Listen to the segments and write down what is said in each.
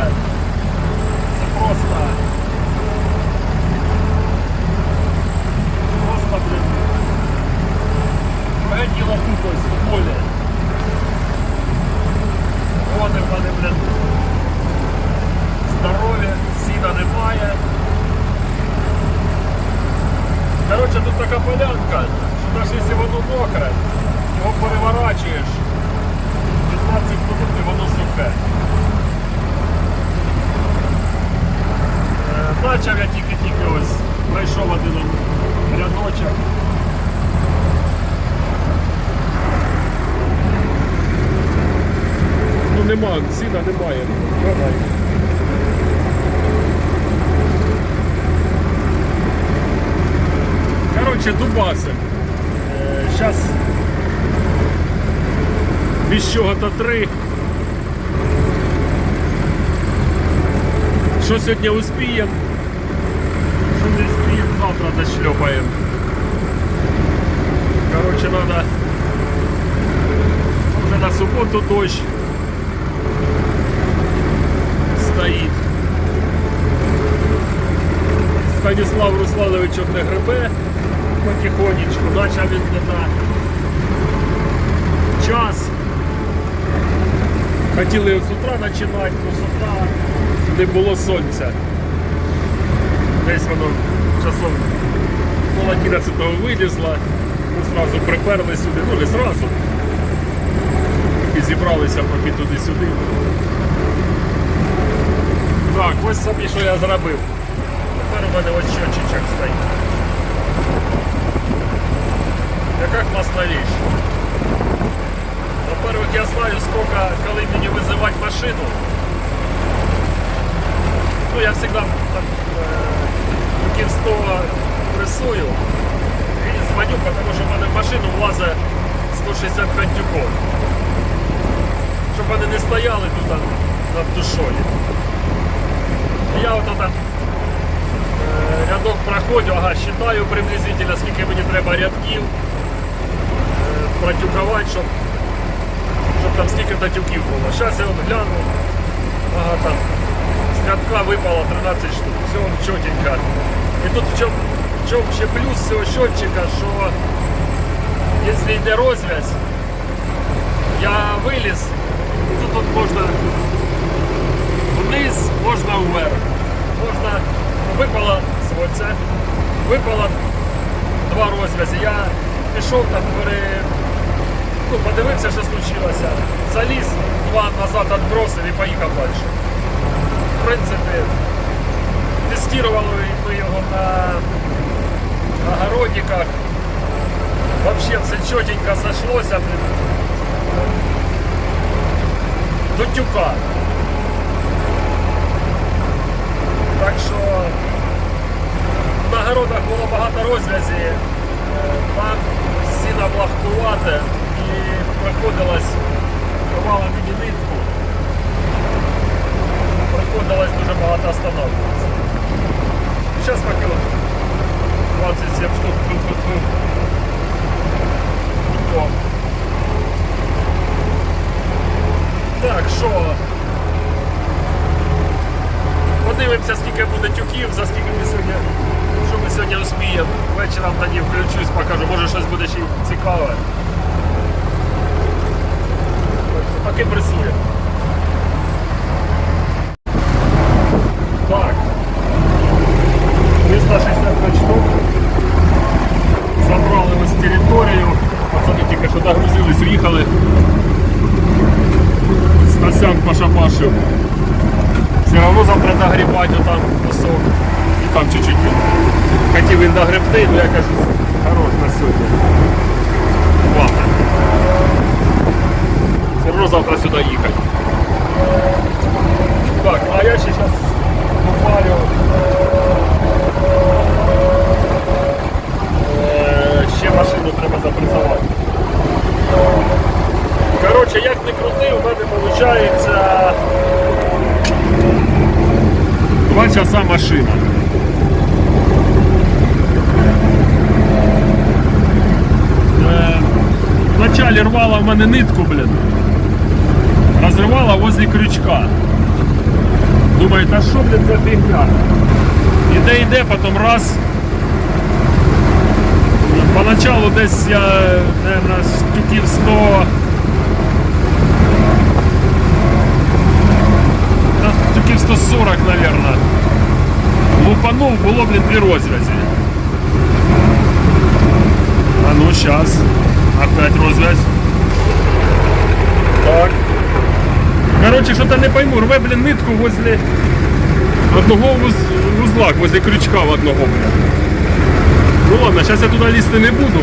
that. Нема, сіна немає. Давай. Короче, дубасим. Зараз без чого-то три. Що сьогодні успіємо? Що не успіємо, завтра дошльопаємо. Короче, надо вже на суботу дощ стоїть. Станіслав Русланович не грибе потихонечку, він на час. Хотіли з утра починати, але з утра не було сонця. Десь воно часом пол 11 вилізло, ми зразу приперли сюди, ну не зразу. І зібралися поки туди-сюди. Так, ось собі що я зробив. Тепер у мене ось щочичок стоїть. Яка класна вещь. Во-первых, я знаю, сколько, коли мені визивати машину. Ну, я всегда там е, років 100 рисую і дзвоню, тому що в мене в машину влазить 160 кантюков. Щоб вони не стояли тут над душою. Я ото там е, рядок проходжу, ага, считаю приблизительно, скільки мені треба рядків е, протюкувати, щоб, щоб там скільки татюків було. Зараз я от гляну, ага, там з рядка випало 13 штук, все чотенько. І тут в чому, в чому ще плюс цього щотчика, що якщо йде розв'язь, я виліз, тут можна вниз, можна вверх. Можна випало оце, випало два розв'язі. Я пішов там, пере... ну, подивився, що случилося. Заліз, два назад відбросив і поїхав далі. В принципі, тестували ми його на огородниках. Вообще все чотенько сошлося. Блін. До тюка. Так що на городах було багато розв'язі, е, там сіна блахкувати і приходилось, ховала мені нитку, приходилось дуже багато останавливатися. Зараз поки 27 штук. О. Так, що? Подивимося, скільки буде тюків, за скільки ми сьогодні, що ми сьогодні успіємо. Вечором тоді включусь, покажу, може щось буде ще цікаве. Поки пресує. Так. 365 штук. Забрали ось територію. Пацани тільки що догрузились, уїхали. Стасян пошапашив. Все равно завтра догрібати там кусок. І там чуть-чуть хотів він догребти, але я кажу, хорош на сьогодні. Ладно. Все одно завтра сюди їхати. рвала в мене нитку, блін. Розривала возле крючка. Думаю, та що, блін, за фігня? Іде, йде, потім раз. І Поначалу десь я, наверное, штуків 100. та Штуків 140, наверное. Лупанув, було, блін, дві розв'язі. А ну сейчас. Опять розвязь. Так. Короче, что-то не пойму. Рве, блин, нитку возле одного вуз- вузла, возле крючка в одного. Ну ладно, сейчас я туда лізти не буду.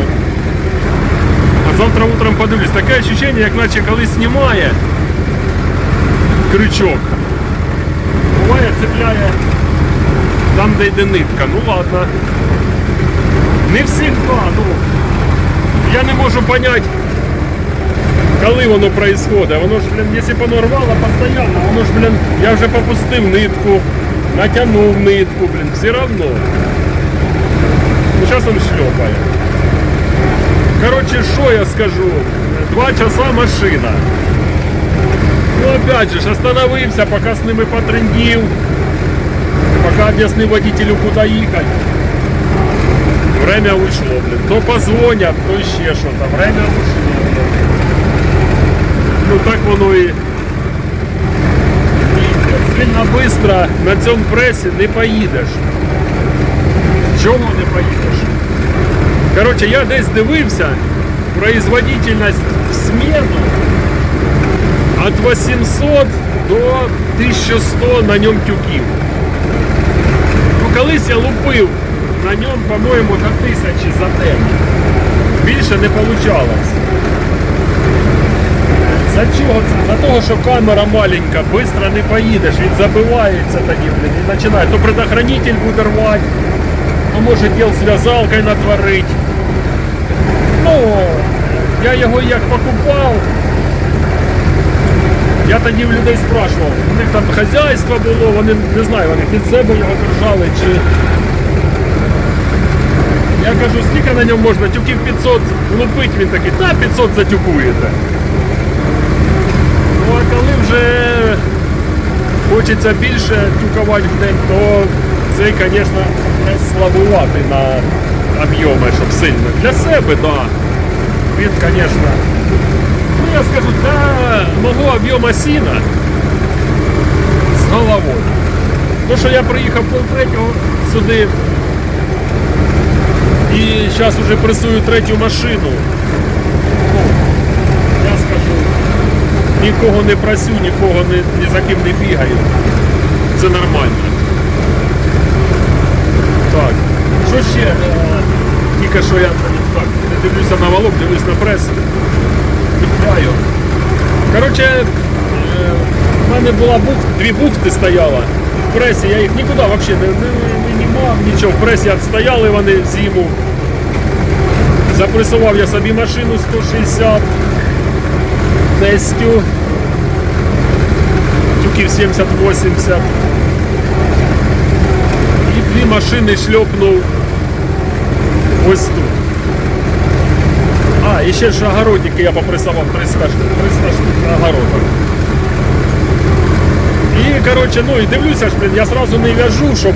А завтра утром подивлюсь. Таке ощущение, як наче колись знімає крючок. Буває, цепляє там, де йде нитка. Ну ладно. Не всегда, ну. Я не можу понять, коли воно происходит. Воно ж, блін, якщо б воно рвало постійно, воно ж, блін, я вже попустив нитку, натягнув нитку, блін, все равно. Ну, зараз він шльопає. Короче, що я скажу? Два часа машина. Ну, опять же, ж, остановився, поки з ними потрендів, поки об'яснив водителю, куди їхати. Время ушло, блин. То позвонят, то ще что-то. Время ушло, блин. Ну так воно і. Сильно быстро на цьому пресі не поїдеш. Чому не поїдеш? Короче, я десь дивився, производительність в смену від 800 до 1100 на ньому тюків. Ну, колись я лупив на ньому, по-моєму, до тисячі за день. Більше не вийшло. За чого це? За того, що камера маленька, швидко не поїдеш, він забивається тоді, блін, і починає. То предохранитель буде рвати, то може діл з в'язалкою натворить. Ну, я його як покупав. Я тоді в людей спрашував, у них там хазяйство було, вони не знаю, вони під себе його держали чи. Я кажу, скільки на ньому можна, тюків 500 лупить, він такий, та 500 затюкуєте. Ну а коли вже хочеться більше тюкувати в день, то цей, звісно, слабувати на об'єми, щоб сильно. Для себе, так. Да. Він, звісно, ну я скажу, для мого об'єму сіна з головою. То, що я приїхав пол третього сюди і зараз вже пресую третю машину. Ну, я скажу, нікого не просю, нікого не, ні за ким не бігаю. Це нормально. Так. Що ще? Е, Тільки що я так, не дивлюся на валок, дивлюсь на прес. Підбираю. Коротше, е, в мене була бух, дві бухти стояла в пресі, я їх нікуди взагалі не, не, не, не мав, нічого. В пресі стояли вони зиму. Запресував я собі машину 160 тестю. Тюків 70-80. І дві машини шльопнув ось тут. А, і ще ж огородники я попресував 300, штук- 300 штук на огородах. І, коротше, ну і дивлюся ж, блін, я сразу не в'яжу, щоб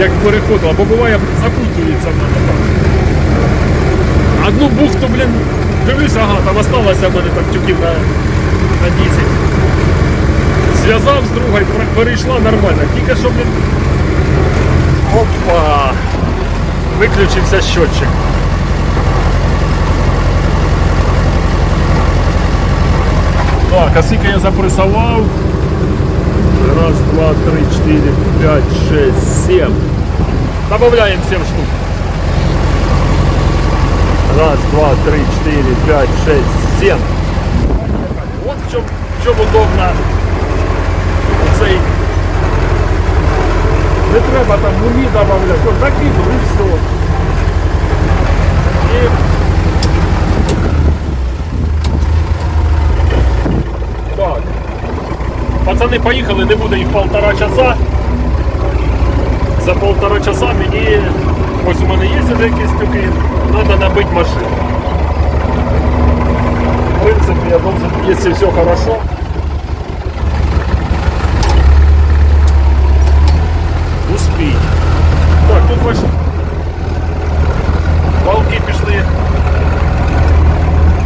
як переходило, бо буває запутується в мене. Одну бухту, блін, дивлюсь, ага, там осталося в мене там тюків на, на 10. Зв'язав з другою, пер- перейшла нормально. Тільки що, блін. Опа! Виключився щотчик. Так, а скільки я запресував? Раз, два, три, чотири, п'ять, шесть, сім. Добавляємо 7 штук. Раз, два, три, четыре, пять, шесть, семь. Вот в чем, в чем удобно цей. Не треба там муні добавляти. От накинув і все. І... Так. Пацани поїхали, не буде їх полтора часа. За полтора часа мені, ось у мене є вже якісь тюки, треба набити машину. принципе, я должен, если все хорошо, успеть. Так, тут ваші волки пішли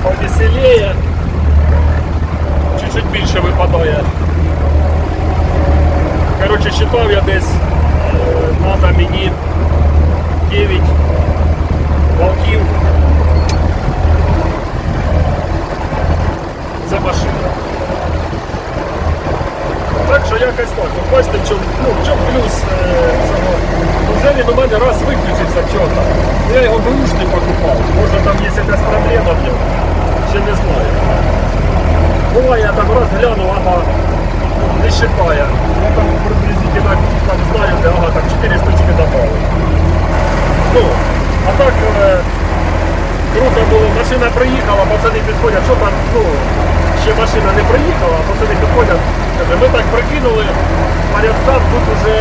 повеселее. Чуть-чуть більше випадає. Коротше, считав я десь, е, надо мені 9 волків. Це машина. Так що якось так. От бачите, чому, ну, в чому плюс е, цього. Ну, вже він мене раз виключився чого-то. Я його бушний покупав. Може там є якась проблема в ньому. Ще не знаю. Буває, я там раз гляну, ага, не считає. Я там приблизительно там знаю, де ага, там 4 штучки добавили. Ну, а так е, круто було, машина приїхала, пацани підходять, що там, ну, ще машина не приїхала, а пацани підходять, ми так прикинули, порядка тут уже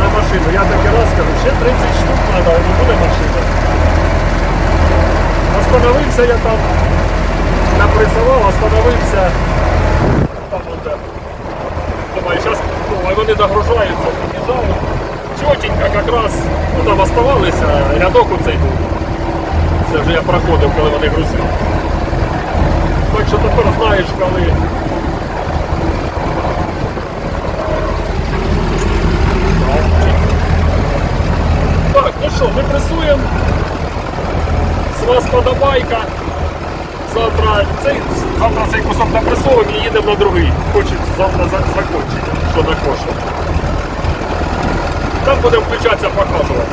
на машину. Я такий раз кажу, ще 30 штук треба, не буде машина. Остановився я там, напресував, остановився. Там от, Думаю, зараз ну, вони догружаються, під'їжджають. Чотенько якраз, ну там оставалися, рядок оцей був. Це вже я проходив, коли вони грузили. Так що тепер знаєш, коли. Так, ну що, ми пресуємо. З вас подобайка. Завтра цей, завтра цей кусок напресовуємо і їдемо на другий. Хочуть завтра за- закінчити, що на кошу. Там будемо включатися, показувати.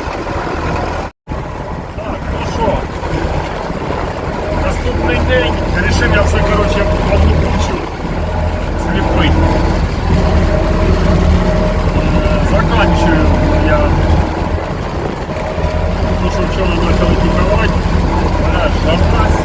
Так, ну що, наступний день рішив я все коротше в одну кучу зліпити. Заканчую я то, що вчора почали купувати. Бля, жарка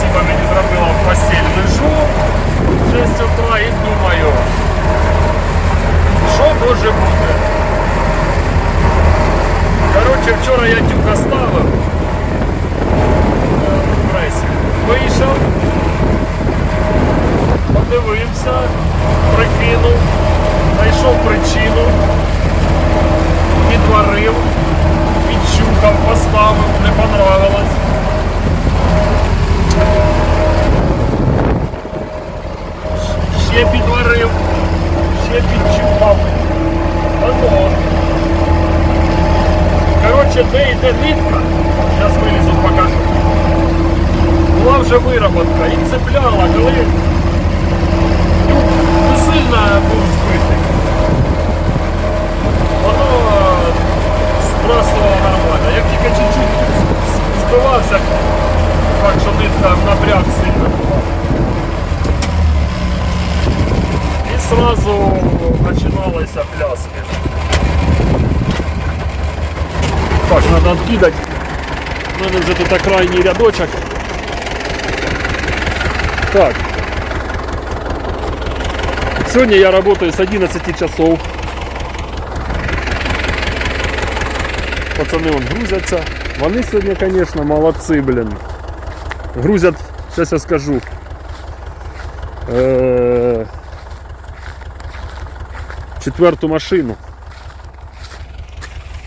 Спасибо мені зробила в постель. Лежу в 6 утра і думаю, що може бути. Коротше, вчора я тюк оставив е, в пресі. Вийшов, подивився, прикинув, знайшов причину, підварив, підчухав, поставив, не понравилось. Ще підварив, ще підчухав. Воно. Коротше, де йде нитка, зараз вилізу покажу. Була вже вироботка і цепляла, коли не сильно був збитий. Воно сбрасувало нормально. Як тільки чуть-чуть збивався, так що нитка в напряг сильно була. І сразу починалися пляски. Так, треба відкидати. У мене вже тут крайній рядочок. Так, Сегодня я работаю с 11 часов. Пацаны вон грузятся. Вони сьогодні, конечно, молодцы, блин. Грузят Зараз я скажу. Е, четверту машину.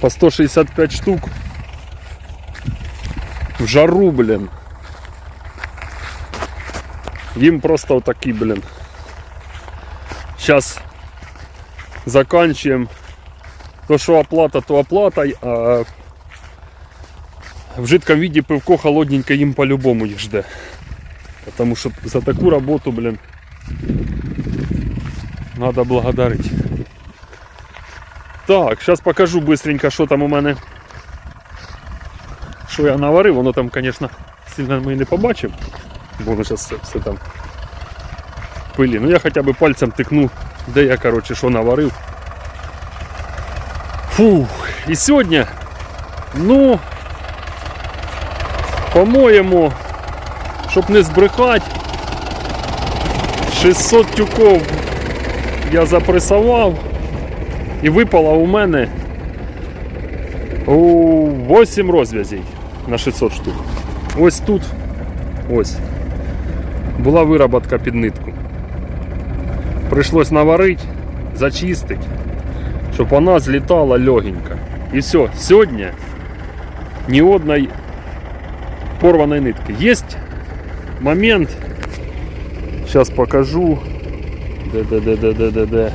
По 165 штук. В жару, блін. Їм просто отакі, блін. Зараз заканчуємо. То, що оплата, то оплата, а в жидком виде пивко холодненько їм по-любому їх жде. Потому що за таку роботу, блін, надо благодарить. Так, зараз покажу быстренько, що там у мене. Що я наварив, воно там, звісно, сильно ми не побачимо. Бо воно зараз все, все там пилі. Ну я хоча б пальцем тикну, де я, коротше, що наварив. Фух, і сьогодні, ну, по-моєму, щоб не збрехати, 600 тюков я запресував і випало у мене у 8 розв'язей на 600 штук. Ось тут, ось, була вироботка під нитку. Прийшлось наварити, зачистити, щоб вона злітала легенько. І все, сьогодні ні одної порваної нитки. Есть момент, сейчас покажу. Де, де, де, де, де, де, де.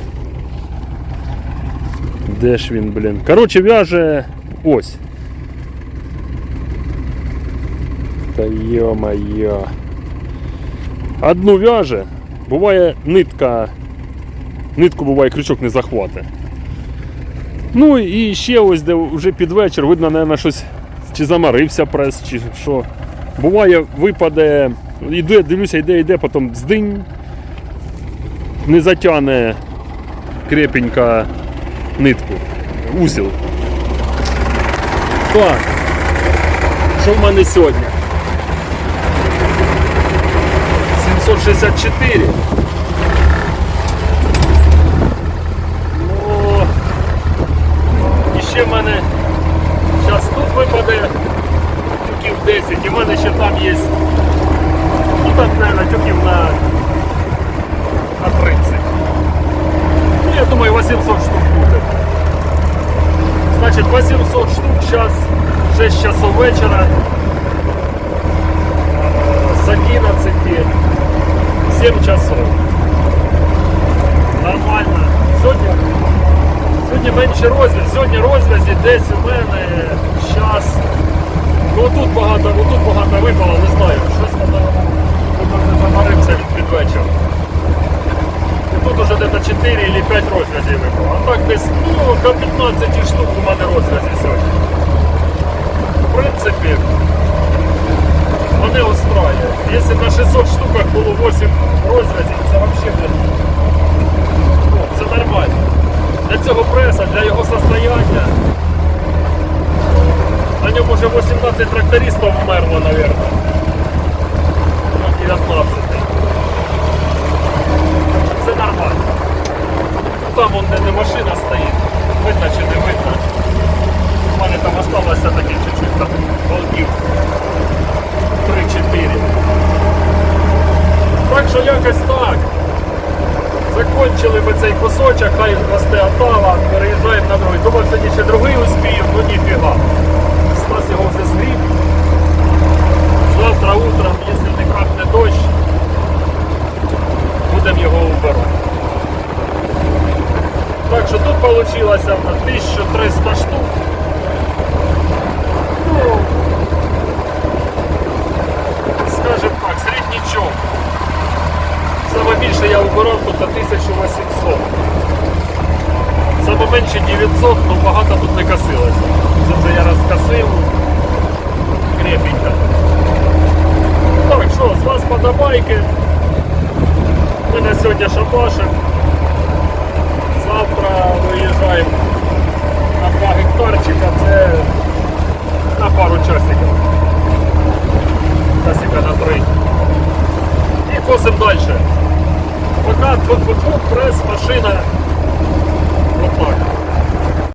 Де ж він, блін? Короче, в'яже ось. Та йо-моє. Одну в'яже. Буває нитка. Нитку буває крючок не захватить. Ну і ще ось де вже під вечір, видно, мабуть, щось чи замарився прес, чи що. Буває, випаде, іде, дивлюся, йде, йде, потім здинь, не затягне крепенько нитку, узіл. Так, що в мене сьогодні? 764. Ну, і ще в мене зараз тут випаде тюків 10, і в мене ще там є. Ну там, мабуть, тюків на, на 30. Ну, я думаю, 800 штук буде. Значить, 800 штук, зараз 6 часов вечора. Е, З 11 7 часов. Нормально. Сьогодні, сьогодні менше розв'язь. Сьогодні розв'язі десь у мене час. Ну тут багато, тут випало, не знаю. Щось не замарився від вечір. І тут уже десь 4 чи 5 розв'язів випало. А так десь ну, до 15 штук у мене розв'язі сьогодні. В принципі, мене устраює. Якщо на 600 штуках було 8 розв'язів, це взагалі ну, це нормально. Для цього преса, для його состояння. На ньому вже 18 трактористів вмерло, мабуть. Ну, 19. Це нормально. Там вон, де машина стоїть. Видно чи не видно. У мене там осталося таке чуть-чуть там волків. 3-4. Так що якось так. Закончили ми цей кусочок, хай росте отава, переїжджаємо на другий. Думав, сьогодні ще другий успіємо, ну ніфіга. Стас його вже згріб. Завтра утром, якщо не крапне дощ, будемо його убирати. Так що тут вийшло на 1300 штук. Ну, скажем так, середнячок. Саме більше я убирав 1800. Саме менше 900, але багато тут не косилося. Це вже я розкосив. Крепенько. Так, що, з вас подобайки. Ми на сьогодні шабашимо. Завтра виїжджаємо на 2 гектарчика, це на пару часиків. Часика на 3. І косимо далі. Пока тут, тут, тут прес, машина. Вот так.